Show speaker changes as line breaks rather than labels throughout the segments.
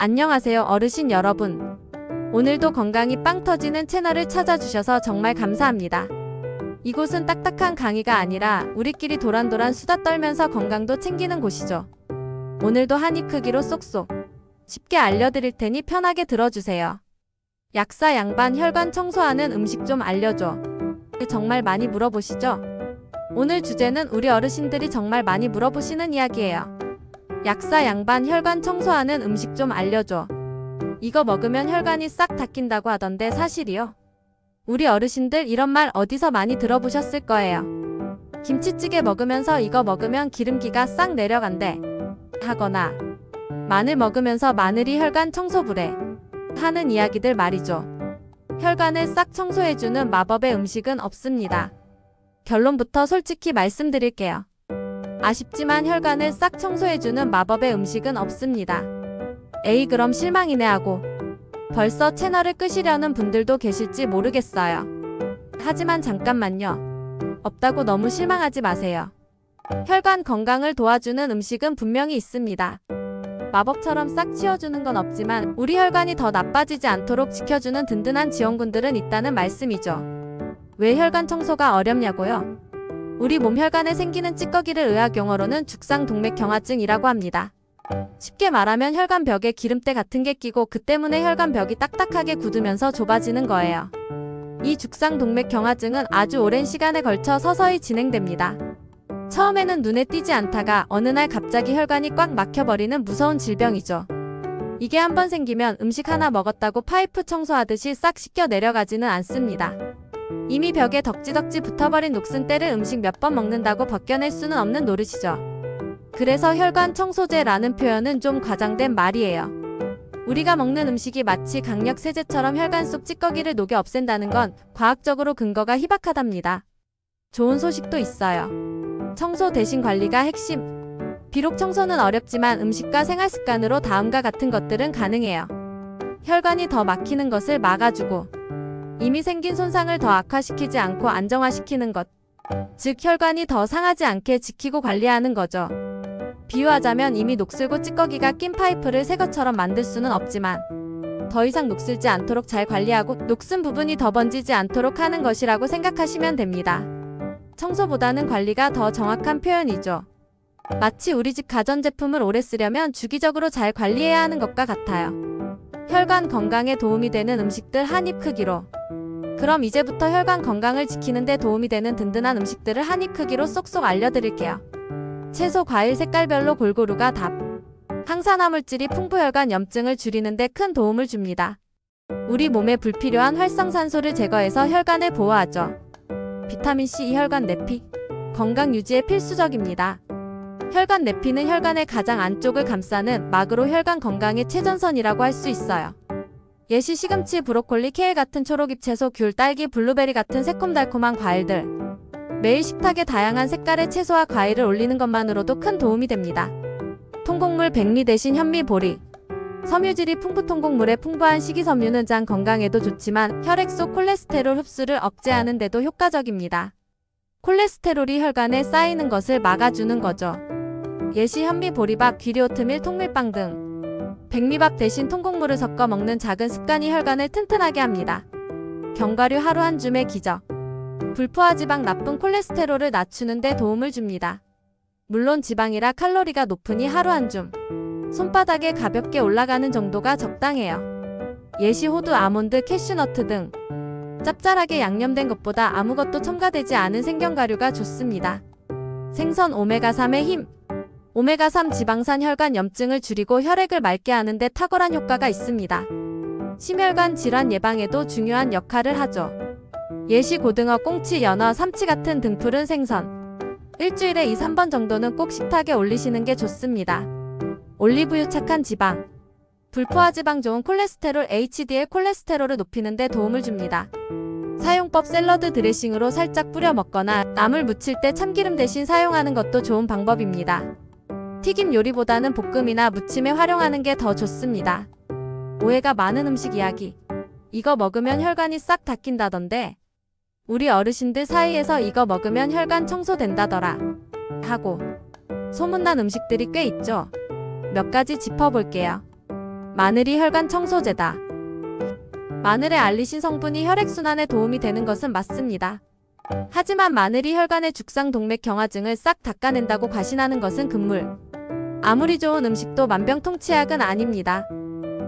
안녕하세요 어르신 여러분. 오늘도 건강이 빵 터지는 채널을 찾아주셔서 정말 감사합니다. 이곳은 딱딱한 강의가 아니라 우리끼리 도란도란 수다 떨면서 건강도 챙기는 곳이죠. 오늘도 한입 크기로 쏙쏙 쉽게 알려드릴 테니 편하게 들어주세요. 약사 양반 혈관 청소하는 음식 좀 알려줘. 정말 많이 물어보시죠? 오늘 주제는 우리 어르신들이 정말 많이 물어보시는 이야기예요. 약사 양반 혈관 청소하는 음식 좀 알려줘. 이거 먹으면 혈관이 싹 닦인다고 하던데 사실이요? 우리 어르신들 이런 말 어디서 많이 들어보셨을 거예요. 김치찌개 먹으면서 이거 먹으면 기름기가 싹 내려간대. 하거나 마늘 먹으면서 마늘이 혈관 청소부래. 하는 이야기들 말이죠. 혈관을 싹 청소해주는 마법의 음식은 없습니다. 결론부터 솔직히 말씀드릴게요. 아쉽지만 혈관을 싹 청소해주는 마법의 음식은 없습니다. 에이 그럼 실망이네 하고 벌써 채널을 끄시려는 분들도 계실지 모르겠어요. 하지만 잠깐만요. 없다고 너무 실망하지 마세요. 혈관 건강을 도와주는 음식은 분명히 있습니다. 마법처럼 싹 치워주는 건 없지만 우리 혈관이 더 나빠지지 않도록 지켜주는 든든한 지원군들은 있다는 말씀이죠. 왜 혈관 청소가 어렵냐고요? 우리 몸 혈관에 생기는 찌꺼기를 의학 용어로는 죽상동맥경화증이라고 합니다. 쉽게 말하면 혈관 벽에 기름때 같은 게 끼고 그 때문에 혈관 벽이 딱딱하게 굳으면서 좁아지는 거예요. 이 죽상동맥경화증은 아주 오랜 시간에 걸쳐 서서히 진행됩니다. 처음에는 눈에 띄지 않다가 어느 날 갑자기 혈관이 꽉 막혀버리는 무서운 질병이죠. 이게 한번 생기면 음식 하나 먹었다고 파이프 청소하듯이 싹 씻겨 내려가지는 않습니다. 이미 벽에 덕지덕지 붙어버린 녹슨 때를 음식 몇 번 먹는다고 벗겨낼 수는 없는 노릇이죠. 그래서 혈관 청소제라는 표현은 좀 과장된 말이에요. 우리가 먹는 음식이 마치 강력 세제처럼 혈관 속 찌꺼기를 녹여 없앤다는 건 과학적으로 근거가 희박하답니다. 좋은 소식도 있어요. 청소 대신 관리가 핵심. 비록 청소는 어렵지만 음식과 생활 습관으로 다음과 같은 것들은 가능해요. 혈관이 더 막히는 것을 막아주고, 이미 생긴 손상을 더 악화시키지 않고 안정화시키는 것. 즉, 혈관이 더 상하지 않게 지키고 관리하는 거죠. 비유하자면 이미 녹슬고 찌꺼기가 낀 파이프를 새 것처럼 만들 수는 없지만, 더 이상 녹슬지 않도록 잘 관리하고 녹슨 부분이 더 번지지 않도록 하는 것이라고 생각하시면 됩니다. 청소보다는 관리가 더 정확한 표현이죠. 마치 우리 집 가전제품을 오래 쓰려면 주기적으로 잘 관리해야 하는 것과 같아요. 혈관 건강에 도움이 되는 음식들 한 입 크기로. 그럼 이제부터 혈관 건강을 지키는데 도움이 되는 든든한 음식들을 한 입 크기로 쏙쏙 알려드릴게요. 채소, 과일 색깔별로 골고루가 답. 항산화물질이 풍부혈관 염증을 줄이는데 큰 도움을 줍니다. 우리 몸에 불필요한 활성산소를 제거해서 혈관을 보호하죠. 비타민C 혈관 내피 건강 유지에 필수적입니다. 혈관 내피는 혈관의 가장 안쪽을 감싸는 막으로 혈관 건강의 최전선이라고 할 수 있어요. 예시 시금치, 브로콜리, 케일 같은 초록잎 채소, 귤, 딸기, 블루베리 같은 새콤달콤한 과일들. 매일 식탁에 다양한 색깔의 채소와 과일을 올리는 것만으로도 큰 도움이 됩니다. 통곡물 백미 대신 현미 보리. 섬유질이 풍부 통곡물에 풍부한 식이섬유는 장 건강에도 좋지만 혈액 속 콜레스테롤 흡수를 억제하는 데도 효과적입니다. 콜레스테롤이 혈관에 쌓이는 것을 막아주는 거죠. 예시 현미 보리밥, 귀리오트밀, 통밀빵 등 백미밥 대신 통곡물을 섞어 먹는 작은 습관이 혈관을 튼튼하게 합니다. 견과류 하루 한 줌의 기적. 불포화 지방 나쁜 콜레스테롤을 낮추는 데 도움을 줍니다. 물론 지방이라 칼로리가 높으니 하루 한 줌. 손바닥에 가볍게 올라가는 정도가 적당해요. 예시 호두, 아몬드, 캐슈너트 등 짭짤하게 양념된 것보다 아무것도 첨가되지 않은 생견과류가 좋습니다. 생선 오메가3의 힘. 오메가3 지방산 혈관 염증을 줄이고 혈액을 맑게 하는 데 탁월한 효과가 있습니다. 심혈관 질환 예방에도 중요한 역할을 하죠. 예시 고등어, 꽁치, 연어, 삼치 같은 등푸른 생선. 일주일에 2, 3번 정도는 꼭 식탁에 올리시는 게 좋습니다. 올리브유 착한 지방. 불포화 지방 좋은 콜레스테롤 HDL 콜레스테롤을 높이는 데 도움을 줍니다. 사용법 샐러드 드레싱으로 살짝 뿌려 먹거나 나물 무칠 때 참기름 대신 사용하는 것도 좋은 방법입니다. 튀김 요리보다는 볶음이나 무침에 활용하는 게 더 좋습니다. 오해가 많은 음식 이야기. 이거 먹으면 혈관이 싹 닦인다던데. 우리 어르신들 사이에서 이거 먹으면 혈관 청소된다더라. 하고. 소문난 음식들이 꽤 있죠. 몇 가지 짚어볼게요. 마늘이 혈관 청소제다. 마늘의 알리신 성분이 혈액순환에 도움이 되는 것은 맞습니다. 하지만 마늘이 혈관의 죽상 동맥 경화증을 싹 닦아낸다고 과신하는 것은 금물. 아무리 좋은 음식도 만병통치약은 아닙니다.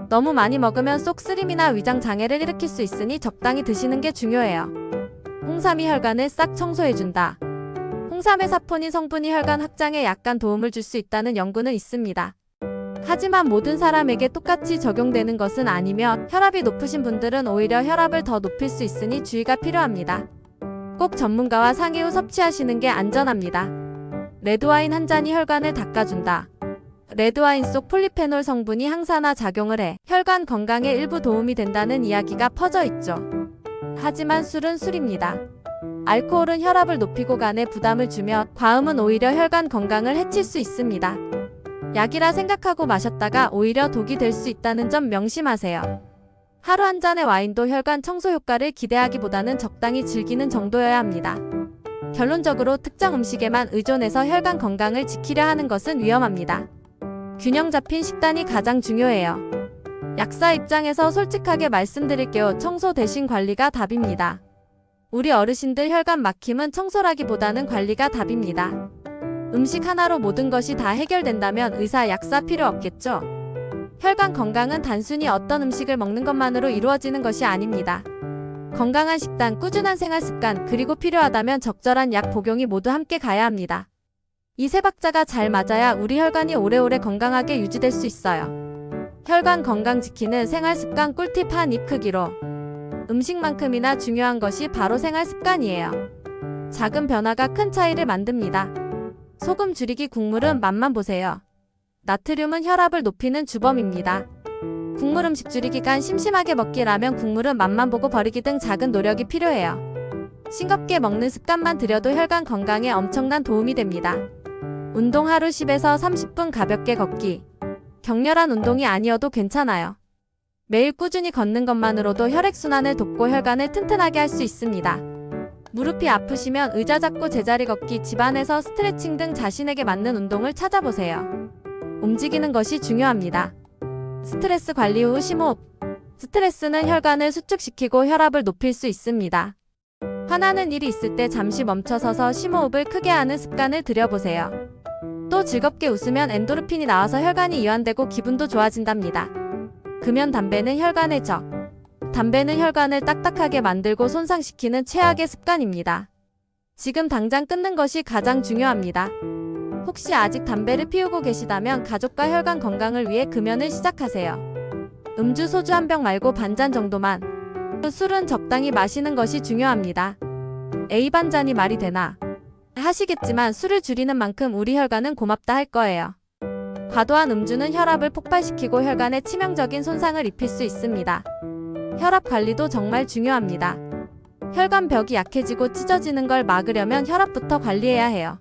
너무 많이 먹으면 쏙쓰림이나 위장 장애를 일으킬 수 있으니 적당히 드시는 게 중요해요. 홍삼이 혈관을 싹 청소해준다. 홍삼의 사포닌 성분이 혈관 확장에 약간 도움을 줄 수 있다는 연구는 있습니다. 하지만 모든 사람에게 똑같이 적용되는 것은 아니며 혈압이 높으신 분들은 오히려 혈압을 더 높일 수 있으니 주의가 필요합니다. 꼭 전문가와 상의 후 섭취하시는 게 안전합니다. 레드와인 한 잔이 혈관을 닦아준다. 레드와인 속 폴리페놀 성분이 항산화 작용을 해 혈관 건강에 일부 도움이 된다는 이야기가 퍼져 있죠. 하지만 술은 술입니다. 알코올은 혈압을 높이고 간에 부담을 주며 과음은 오히려 혈관 건강을 해칠 수 있습니다. 약이라 생각하고 마셨다가 오히려 독이 될 수 있다는 점 명심하세요. 하루 한 잔의 와인도 혈관 청소 효과를 기대하기보다는 적당히 즐기는 정도여야 합니다. 결론적으로 특정 음식에만 의존해서 혈관 건강을 지키려 하는 것은 위험합니다. 균형 잡힌 식단이 가장 중요해요. 약사 입장에서 솔직하게 말씀드릴게요. 청소 대신 관리가 답입니다. 우리 어르신들 혈관 막힘은 청소라기보다는 관리가 답입니다. 음식 하나로 모든 것이 다 해결된다면 의사, 약사 필요 없겠죠? 혈관 건강은 단순히 어떤 음식을 먹는 것만으로 이루어지는 것이 아닙니다. 건강한 식단, 꾸준한 생활 습관, 그리고 필요하다면 적절한 약 복용이 모두 함께 가야 합니다. 이 세 박자가 잘 맞아야 우리 혈관이 오래오래 건강하게 유지될 수 있어요. 혈관 건강 지키는 생활 습관 꿀팁 한 입 크기로 음식만큼이나 중요한 것이 바로 생활 습관이에요. 작은 변화가 큰 차이를 만듭니다. 소금 줄이기 국물은 맛만 보세요. 나트륨은 혈압을 높이는 주범입니다. 국물 음식 줄이기 간 심심하게 먹기 라면 국물은 맛만 보고 버리기 등 작은 노력이 필요해요. 싱겁게 먹는 습관만 들여도 혈관 건강에 엄청난 도움이 됩니다. 운동 하루 10에서 30분 가볍게 걷기. 격렬한 운동이 아니어도 괜찮아요. 매일 꾸준히 걷는 것만으로도 혈액순환을 돕고 혈관을 튼튼하게 할 수 있습니다. 무릎이 아프시면 의자 잡고 제자리 걷기, 집안에서 스트레칭 등 자신에게 맞는 운동을 찾아보세요. 움직이는 것이 중요합니다. 스트레스 관리 후 심호흡. 스트레스는 혈관을 수축시키고 혈압을 높일 수 있습니다. 화나는 일이 있을 때 잠시 멈춰서서 심호흡을 크게 하는 습관을 들여보세요. 또 즐겁게 웃으면 엔도르핀이 나와서 혈관이 이완되고 기분도 좋아진답니다. 금연 담배는 혈관의 적. 담배는 혈관을 딱딱하게 만들고 손상시키는 최악의 습관입니다. 지금 당장 끊는 것이 가장 중요합니다. 혹시 아직 담배를 피우고 계시다면 가족과 혈관 건강을 위해 금연을 시작하세요. 음주 소주 한 병 말고 반잔 정도만. 술은 적당히 마시는 것이 중요합니다. A 반잔이 말이 되나? 하시겠지만 술을 줄이는 만큼 우리 혈관은 고맙다 할 거예요. 과도한 음주는 혈압을 폭발시키고 혈관에 치명적인 손상을 입힐 수 있습니다. 혈압 관리도 정말 중요합니다. 혈관 벽이 약해지고 찢어지는 걸 막으려면 혈압부터 관리해야 해요.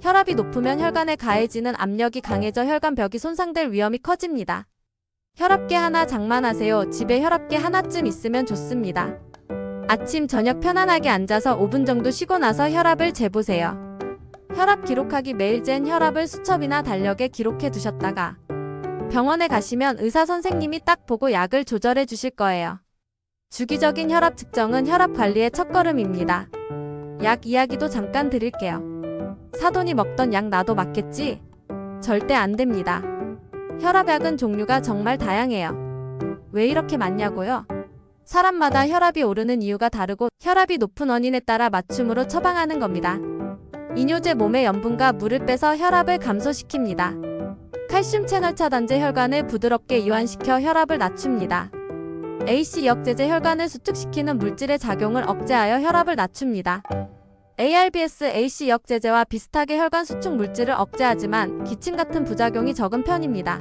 혈압이 높으면 혈관에 가해지는 압력이 강해져 혈관벽이 손상될 위험이 커집니다. 혈압계 하나 장만하세요. 집에 혈압계 하나쯤 있으면 좋습니다. 아침, 저녁 편안하게 앉아서 5분 정도 쉬고 나서 혈압을 재보세요. 혈압 기록하기 매일 잰 혈압을 수첩이나 달력에 기록해 두셨다가 병원에 가시면 의사 선생님이 딱 보고 약을 조절해 주실 거예요. 주기적인 혈압 측정은 혈압 관리의 첫걸음입니다. 약 이야기도 잠깐 드릴게요. 사돈이 먹던 약 나도 맞겠지? 절대 안 됩니다. 혈압약은 종류가 정말 다양해요. 왜 이렇게 많냐고요? 사람마다 혈압이 오르는 이유가 다르고 혈압이 높은 원인에 따라 맞춤으로 처방하는 겁니다. 이뇨제 몸의 염분과 물을 빼서 혈압을 감소시킵니다. 칼슘 채널 차단제 혈관을 부드럽게 이완시켜 혈압을 낮춥니다. AC 역제제 혈관을 수축시키는 물질의 작용을 억제하여 혈압을 낮춥니다. ARBS AC 역제제와 비슷하게 혈관 수축 물질을 억제하지만 기침 같은 부작용이 적은 편입니다.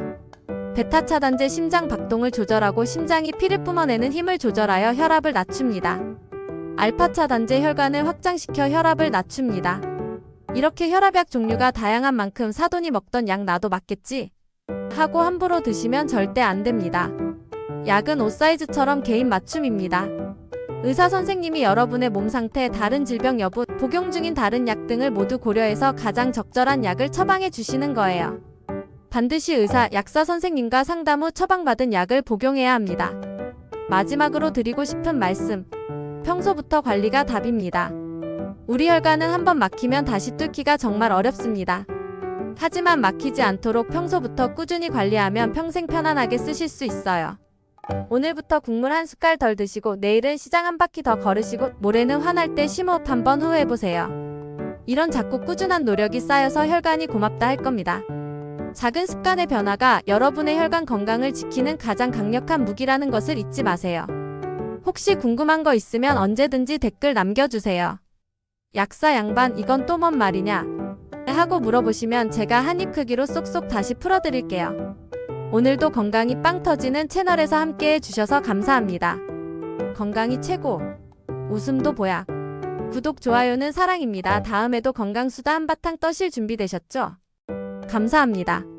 베타 차단제 심장 박동을 조절하고 심장이 피를 뿜어내는 힘을 조절하여 혈압을 낮춥니다. 알파 차단제 혈관을 확장시켜 혈압을 낮춥니다. 이렇게 혈압약 종류가 다양한 만큼 사돈이 먹던 약 나도 맞겠지? 하고 함부로 드시면 절대 안 됩니다. 약은 옷 사이즈처럼 개인 맞춤입니다. 의사 선생님이 여러분의 몸 상태, 다른 질병 여부, 복용 중인 다른 약 등을 모두 고려해서 가장 적절한 약을 처방해 주시는 거예요. 반드시 의사, 약사 선생님과 상담 후 처방받은 약을 복용해야 합니다. 마지막으로 드리고 싶은 말씀. 평소부터 관리가 답입니다. 우리 혈관은 한번 막히면 다시 뚫기가 정말 어렵습니다. 하지만 막히지 않도록 평소부터 꾸준히 관리하면 평생 편안하게 쓰실 수 있어요. 오늘부터 국물 한 숟갈 덜 드시고 내일은 시장 한 바퀴 더 걸으시고 모레는 화날 때 심호흡 한번 후회해보세요. 이런 작고 꾸준한 노력이 쌓여서 혈관이 고맙다 할 겁니다. 작은 습관의 변화가 여러분의 혈관 건강을 지키는 가장 강력한 무기라는 것을 잊지 마세요. 혹시 궁금한 거 있으면 언제든지 댓글 남겨주세요. 약사 양반 이건 또 뭔 말이냐? 하고 물어보시면 제가 한입 크기로 쏙쏙 다시 풀어드릴게요. 오늘도 건강이 빵 터지는 채널에서 함께 해주셔서 감사합니다. 건강이 최고. 웃음도 보약. 구독, 좋아요는 사랑입니다. 다음에도 건강수다 한바탕 떠실 준비되셨죠? 감사합니다.